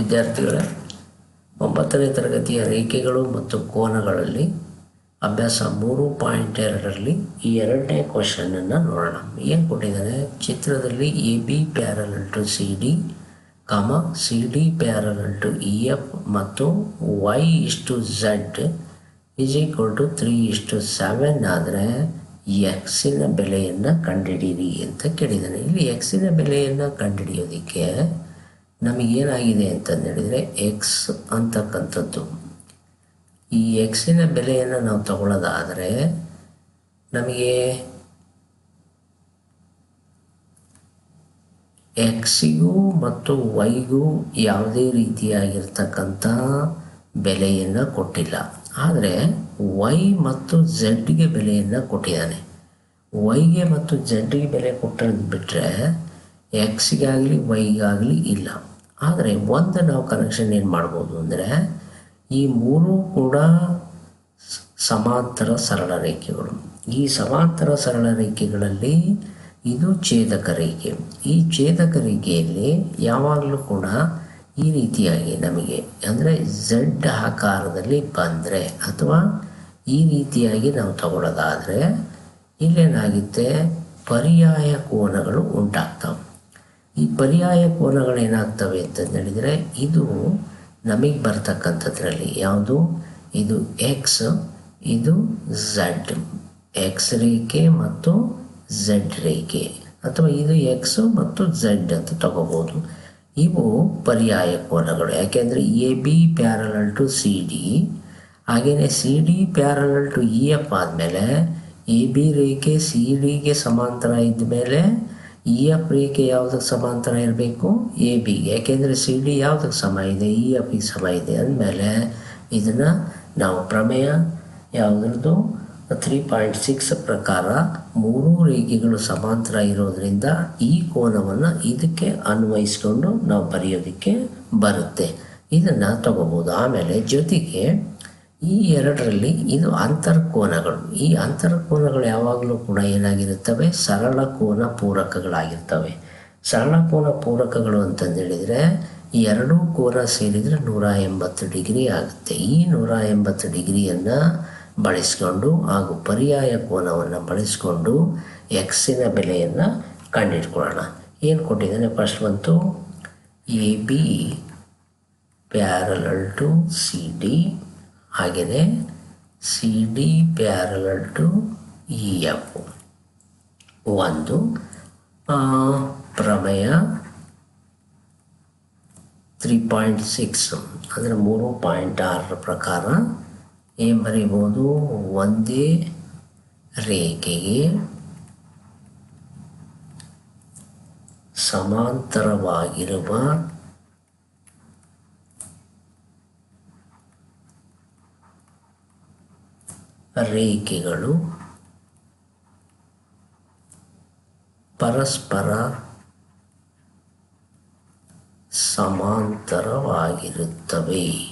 ವಿದ್ಯಾರ್ಥಿಗಳೇ, ಒಂಬತ್ತನೇ ತರಗತಿಯ ರೇಖೆಗಳು ಮತ್ತು ಕೋನಗಳಲ್ಲಿ ಅಭ್ಯಾಸ ಮೂರು ಪಾಯಿಂಟ್ ಎರಡರಲ್ಲಿ ಈ ಎರಡನೇ ಕ್ವಶನನ್ನು ನೋಡೋಣ. ಏನು ಕೊಟ್ಟಿದ್ದಾರೆ? ಚಿತ್ರದಲ್ಲಿ A, B parallel to C D ಕಮ C D parallel to E F ಮತ್ತು ವೈ ಇಷ್ಟು Z is equal to three ಇಷ್ಟು ಸೆವೆನ್ ಆದರೆ ಎಕ್ಸಿನ ಬೆಲೆಯನ್ನು ಕಂಡುಹಿಡೀರಿ ಅಂತ ಕೇಳಿದ್ದಾನೆ. ಇಲ್ಲಿ ಎಕ್ಸಿನ ಬೆಲೆಯನ್ನು ಕಂಡುಹಿಡಿಯೋದಕ್ಕೆ ನಮಗೇನಾಗಿದೆ ಅಂತಂದು ಹೇಳಿದರೆ ಎಕ್ಸ್ ಅಂತಕ್ಕಂಥದ್ದು. ಈ ಎಕ್ಸಿನ ಬೆಲೆಯನ್ನು ನಾವು ತಗೊಳ್ಳೋದಾದರೆ ನಮಗೆ ಎಕ್ಸಿಗೂ ಮತ್ತು ವೈಗೂ ಯಾವುದೇ ರೀತಿಯಾಗಿರ್ತಕ್ಕಂಥ ಬೆಲೆಯನ್ನು ಕೊಟ್ಟಿಲ್ಲ. ಆದರೆ ವೈ ಮತ್ತು ಝಡ್ಗೆ ಬೆಲೆಯನ್ನು ಕೊಟ್ಟಿದ್ದಾನೆ. ವೈಗೆ ಮತ್ತು ಝಡ್ಗೆ ಬೆಲೆ ಕೊಟ್ಟದ್ದು ಬಿಟ್ಟರೆ ಎಕ್ಸಿಗಾಗಲಿ ವೈಗಾಗಲಿ ಇಲ್ಲ. ಆದರೆ ಒಂದು ನಾವು ಕನೆಕ್ಷನ್ ಏನು ಮಾಡ್ಬೋದು ಅಂದರೆ ಈ ಮೂರೂ ಕೂಡ ಸಮಾಂತರ ಸರಳ ರೇಖೆಗಳು. ಈ ಸಮಾಂತರ ಸರಳ ರೇಖೆಗಳಲ್ಲಿ ಇದು ಛೇದಕ ರೇಖೆ. ಈ ಛೇದಕ ರೇಖೆಯಲ್ಲಿ ಯಾವಾಗಲೂ ಕೂಡ ಈ ರೀತಿಯಾಗಿ ನಮಗೆ ಅಂದರೆ ಝಡ್ ಆಕಾರದಲ್ಲಿ ಬಂದರೆ ಅಥವಾ ಈ ರೀತಿಯಾಗಿ ನಾವು ತಗೊಳ್ಳೋದಾದರೆ ಇಲ್ಲೇನಾಗುತ್ತೆ ಪರ್ಯಾಯ ಕೋನಗಳು ಉಂಟಾಗ್ತವೆ. ಈ ಪರ್ಯಾಯ ಕೋಲಗಳು ಏನಾಗ್ತವೆ ಅಂತ ಹೇಳಿದರೆ, ಇದು ನಮಗೆ ಬರ್ತಕ್ಕಂಥದ್ರಲ್ಲಿ ಯಾವುದು? ಇದು ಎಕ್ಸ್ ಇದು ಝಡ್ ಎಕ್ಸ್ ರೇಖೆ ಮತ್ತು ಝಡ್ ರೇಖೆ. ಅಥವಾ ಇದು ಎಕ್ಸ್ ಮತ್ತು ಝಡ್ ಅಂತ ತಗೋಬೋದು. ಇವು ಪರ್ಯಾಯ ಕೋನಗಳು. ಯಾಕೆಂದರೆ A B parallel to C D ಹಾಗೆಯೇ C D parallel to E F ಆದಮೇಲೆ ಎ ಬಿ ರೇಖೆ ಸಿ ಡಿಗೆ ಸಮಾಂತರ ಇದ್ಮೇಲೆ ಇ ಎಫ್ ರೇಖೆ ಯಾವುದಕ್ಕೆ ಸಮಾಂತರ ಇರಬೇಕು? A, B. ಯಾಕೆಂದರೆ ಸಿ ಡಿ ಯಾವುದಕ್ಕೆ ಸಮ ಇದೆ? ಇ ಎಫ್ಗೆ ಸಮ ಇದೆ ಅಂದಮೇಲೆ ಇದನ್ನು ನಾವು ಪ್ರಮೇಯ ಯಾವುದ್ರದ್ದು? ತ್ರೀ ಪಾಯಿಂಟ್ ಸಿಕ್ಸ್ ಪ್ರಕಾರ ಮೂರು ರೇಖೆಗಳು ಸಮಾಂತರ ಇರೋದರಿಂದ ಈ ಕೋನವನ್ನು ಇದಕ್ಕೆ ಅನ್ವಯಿಸ್ಕೊಂಡು ನಾವು ಬರೆಯೋದಕ್ಕೆ ಬರುತ್ತೆ. ಇದನ್ನು ತಗೋಬೋದು. ಆಮೇಲೆ ಜೊತೆಗೆ ಈ ಎರಡರಲ್ಲಿ ಇದು ಅಂತರ್ಕೋನಗಳು. ಈ ಅಂತರ್ಕೋನಗಳು ಯಾವಾಗಲೂ ಕೂಡ ಏನಾಗಿರುತ್ತವೆ? ಸರಳ ಕೋನ ಪೂರಕಗಳಾಗಿರ್ತವೆ. ಸರಳ ಕೋನ ಪೂರಕಗಳು ಅಂತಂದೇಳಿದರೆ ಎರಡೂ ಕೋನ ಸೇರಿದರೆ ನೂರ ಎಂಬತ್ತು ಡಿಗ್ರಿ ಆಗುತ್ತೆ. ಈ ನೂರ ಎಂಬತ್ತು ಡಿಗ್ರಿಯನ್ನು ಬಳಸಿಕೊಂಡು ಹಾಗೂ ಪರ್ಯಾಯ ಕೋನವನ್ನು ಬಳಸಿಕೊಂಡು ಎಕ್ಸಿನ ಬೆಲೆಯನ್ನು ಕಂಡುಹಿಡ್ಕೊಳ್ಳೋಣ ಏನು ಕೊಟ್ಟಿದ್ದಾನೆ ಫಸ್ಟ್ ಬಂತು? A B parallel to C D ಹಾಗೆಯೇ C D parallel to E F ಒಂದು ಪ್ರಮೇಯ ತ್ರೀ ಪಾಯಿಂಟ್ ಸಿಕ್ಸ್ ಅಂದರೆ ಮೂರು ಪಾಯಿಂಟ್ ಆರರ ಪ್ರಕಾರ ಏನು ಬರೀಬೋದು ಒಂದೇ ರೇಖೆಗೆ ಸಮಾಂತರವಾಗಿರುವ ರೇಖೆಗಳು ಪರಸ್ಪರ ಸಮಾಂತರವಾಗಿರುತ್ತವೆ.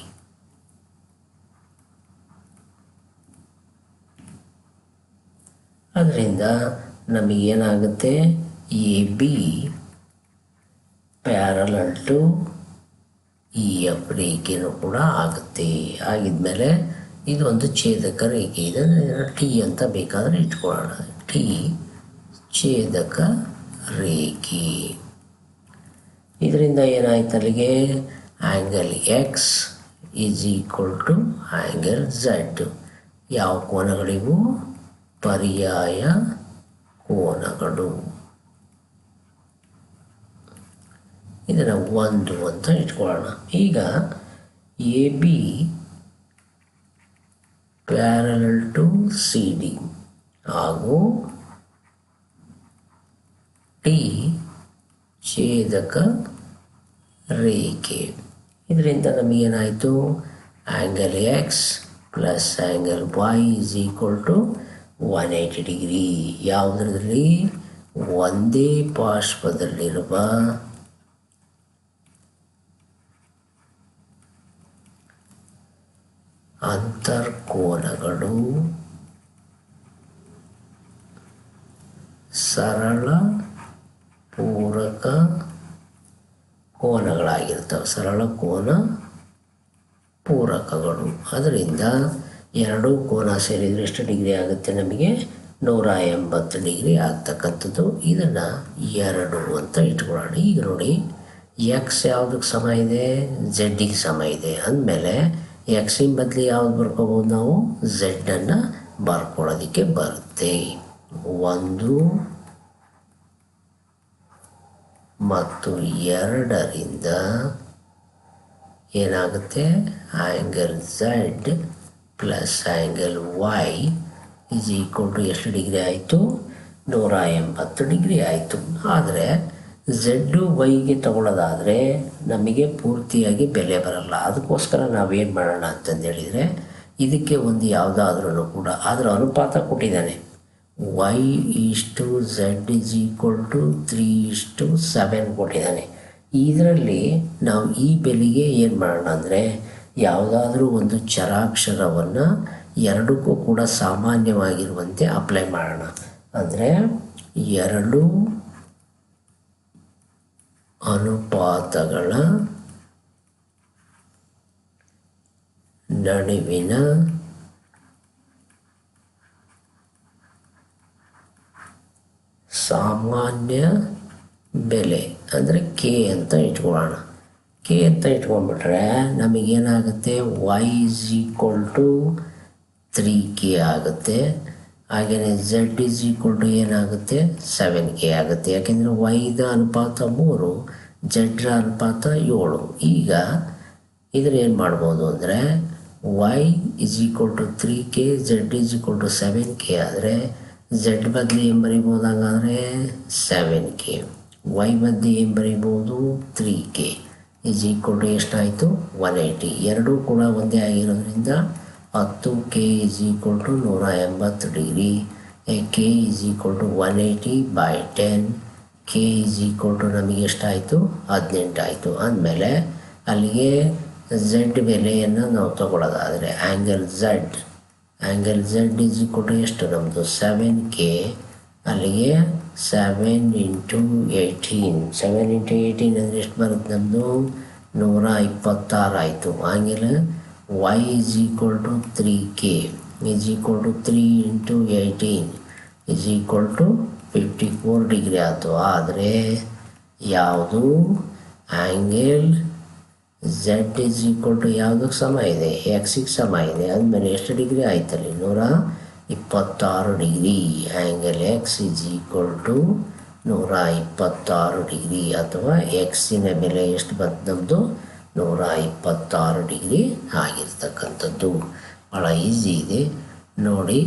ಅದರಿಂದ ನಮಗೇನಾಗುತ್ತೆ? A, B parallel to E F ರೇಖೆನೂ ಕೂಡ ಆಗುತ್ತೆ. ಆಗಿದ್ಮೇಲೆ ಇದು ಒಂದು ಛೇದಕ ರೇಖೆ ಇದೆ ಟಿ ಅಂತ ಬೇಕಾದರೆ ಇಟ್ಕೊಳ್ಳೋಣ. ಟಿ ಛೇದಕ, ರೇಖೆ. ಇದರಿಂದ ಏನಾಯ್ತು ಅಲ್ಲಿಗೆ? Angle X is equal to angle Z ಯಾವ ಕೋನಗಳಿವು? ಪರ್ಯಾಯ ಕೋನಗಳು. ಇದನ್ನು ಒಂದು ಅಂತ ಇಟ್ಕೊಳ್ಳೋಣ. ಈಗ A B parallel to C D ಹಾಗೂ ಟಿ ಛೇದಕ ರೇಖೆ. ಇದರಿಂದ ನಮಗೇನಾಯಿತು? Angle X plus angle Y is equal to one eighty degree ಯಾವುದರಲ್ಲಿ? ಒಂದೇ ಪಾರ್ಶ್ವದಲ್ಲಿರುವ ಅಂತರ್ಕೋನಗಳು ಸರಳ ಪೂರಕ ಕೋನಗಳಾಗಿರ್ತವೆ. ಸರಳ ಕೋನ ಪೂರಕಗಳು. ಅದರಿಂದ ಎರಡೂ ಕೋನ ಸೇರಿದರೆ ಎಷ್ಟು ಡಿಗ್ರಿ ಆಗುತ್ತೆ ನಮಗೆ. ನೂರ ಎಂಬತ್ತು ಡಿಗ್ರಿ ಆಗ್ತಕ್ಕಂಥದ್ದು. ಇದನ್ನು ಎರಡು ಅಂತ ಇಟ್ಕೊಳ್ಳೋಣ. ಈಗ ನೋಡಿ ಎಕ್ಸ್ ಯಾವುದಕ್ಕೆ ಸಮ ಇದೆ? ಝೆಡ್ಡಿಗೆ ಸಮ ಇದೆ. ಅಂದಮೇಲೆ ಎಕ್ಸಿನ ಬದಲಿ ಯಾವ್ದು ಬರ್ಕೋಬೋದು ನಾವು? ಝೆಡ್ಡನ್ನು ಬರ್ಕೊಳ್ಳೋದಕ್ಕೆ ಬರುತ್ತೆ. ಒಂದು ಮತ್ತು ಎರಡರಿಂದ ಏನಾಗುತ್ತೆ? Angle Z plus angle Y is equal to ಎಷ್ಟು ಡಿಗ್ರಿ ಆಯಿತು? ನೂರ ಎಂಬತ್ತು ಡಿಗ್ರಿ ಆಯಿತು. ಆದರೆ ಝೆಡ್ಡು ವೈಗೆ ತಗೊಳ್ಳೋದಾದರೆ ನಮಗೆ ಪೂರ್ತಿಯಾಗಿ ಬೆಲೆ ಬರಲ್ಲ. ಅದಕ್ಕೋಸ್ಕರ ನಾವೇನು ಮಾಡೋಣ ಅಂತಂದು ಹೇಳಿದರೆ, ಇದಕ್ಕೆ ಒಂದು ಯಾವುದಾದ್ರೂ ಕೂಡ ಅದರ ಅನುಪಾತ ಕೊಟ್ಟಿದ್ದಾನೆ. ವೈ ಇಷ್ಟು z is equal to three ಇಷ್ಟು ಸೆವೆನ್ ಕೊಟ್ಟಿದ್ದಾನೆ. ಇದರಲ್ಲಿ ನಾವು ಈ ಬೆಲೆಗೆ ಏನು ಮಾಡೋಣ ಅಂದರೆ, ಯಾವುದಾದ್ರೂ ಒಂದು ಚರಾಕ್ಷರವನ್ನು ಎರಡಕ್ಕೂ ಕೂಡ ಸಾಮಾನ್ಯವಾಗಿರುವಂತೆ ಅಪ್ಲೈ ಮಾಡೋಣ. ಅಂದರೆ ಎರಡು ಅನುಪಾತಗಳ ನಡುವಿನ ಸಾಮಾನ್ಯ ಬೆಲೆ ಅಂದರೆ ಕೆ ಅಂತ ಇಟ್ಕೊಳ್ಳೋಣ. ಕೆ ಅಂತ ಇಟ್ಕೊಂಡ್ಬಿಟ್ರೆ ನಮಗೇನಾಗುತ್ತೆ? Y is equal to three k ಆಗುತ್ತೆ. ಹಾಗೆಯೇ ಝಡ್ ಇಸ್ ಈಕ್ವಲ್ ಟು ಏನಾಗುತ್ತೆ? ಸೆವೆನ್ ಕೆ ಆಗುತ್ತೆ. ಯಾಕೆಂದರೆ ವೈದ ಅನುಪಾತ ಮೂರು ಜಡ್ರ ಅನುಪಾತ ಏಳು. ಈಗ ಇದ್ರ ಏನು ಮಾಡ್ಬೋದು ಅಂದರೆ y is equal to three k z is equal to seven k ಆದರೆ ಝಡ್ ಬದಲಿ ಏನು ಬರಿಬೋದಾಗಾದರೆ ಸೆವೆನ್ ಕೆ ವೈ ಬದಲಿ ಏನು ಬರಿಬೋದು? Three k is equal to ಎಷ್ಟಾಯಿತು? ಒನ್ ಏಯ್ಟಿ ಎರಡೂ ಕೂಡ ಒಂದೇ ಆಗಿರೋದ್ರಿಂದ ಹತ್ತು ಕೆ ಇಸ್ ಈಕ್ವಲ್ ಟು ನೂರ ಎಂಬತ್ತು degree k is equal to one eighty by ten. K is equal to ನಮಗೆ ಎಷ್ಟಾಯಿತು? ಹದಿನೆಂಟಾಯಿತು ಅಂದಮೇಲೆ ಅಲ್ಲಿಗೆ ಝೆಡ್ ಬೆಲೆಯನ್ನು ನಾವು ತಗೊಳ್ಳೋದಾದರೆ angle z angle z is equal to ಎಷ್ಟು? ನಮ್ಮದು ಸೆವೆನ್ ಕೆ ಅಲ್ಲಿಗೆ seven into eighteen seven into eighteen ಅಂದರೆ ಎಷ್ಟು ಬರುತ್ತೆ ನಮ್ಮದು ನೂರ ಇಪ್ಪತ್ತಾರು ಆಯಿತು. ಆಮೇಲೆ y is equal to three k is equal to three into eighteen equal to fifty four degree ಆಯಿತು. ಆದರೆ ಯಾವುದು angle z is equal to ಯಾವುದಕ್ಕೆ ಸಮ ಇದೆ? ಎಕ್ಸಿಗೆ ಸಮ ಇದೆ. ಅಂದಮೇಲೆ ಎಷ್ಟು ಡಿಗ್ರಿ ಆಯ್ತಲ್ಲಿ? ನೂರ ಇಪ್ಪತ್ತಾರು degree angle x is equal to ನೂರ ಇಪ್ಪತ್ತಾರು ಡಿಗ್ರಿ ಅಥವಾ ಎಕ್ಸಿನ ಬೆಲೆ ಎಷ್ಟು ಬಂತು ನಮ್ಮದು ನೂರ ಇಪ್ಪತ್ತಾರು ಡಿಗ್ರಿ ಆಗಿರ್ತಕ್ಕಂಥದ್ದು. ಭಾಳ ಈಸಿ ಇದೆ. ನೋಡಿ,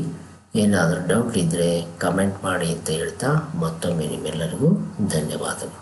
ಏನಾದರೂ ಡೌಟ್ ಇದ್ದರೆ ಕಮೆಂಟ್ ಮಾಡಿ ಅಂತ ಹೇಳ್ತಾ ಮತ್ತೊಮ್ಮೆ ನಿಮ್ಮೆಲ್ಲರಿಗೂ ಧನ್ಯವಾದಗಳು.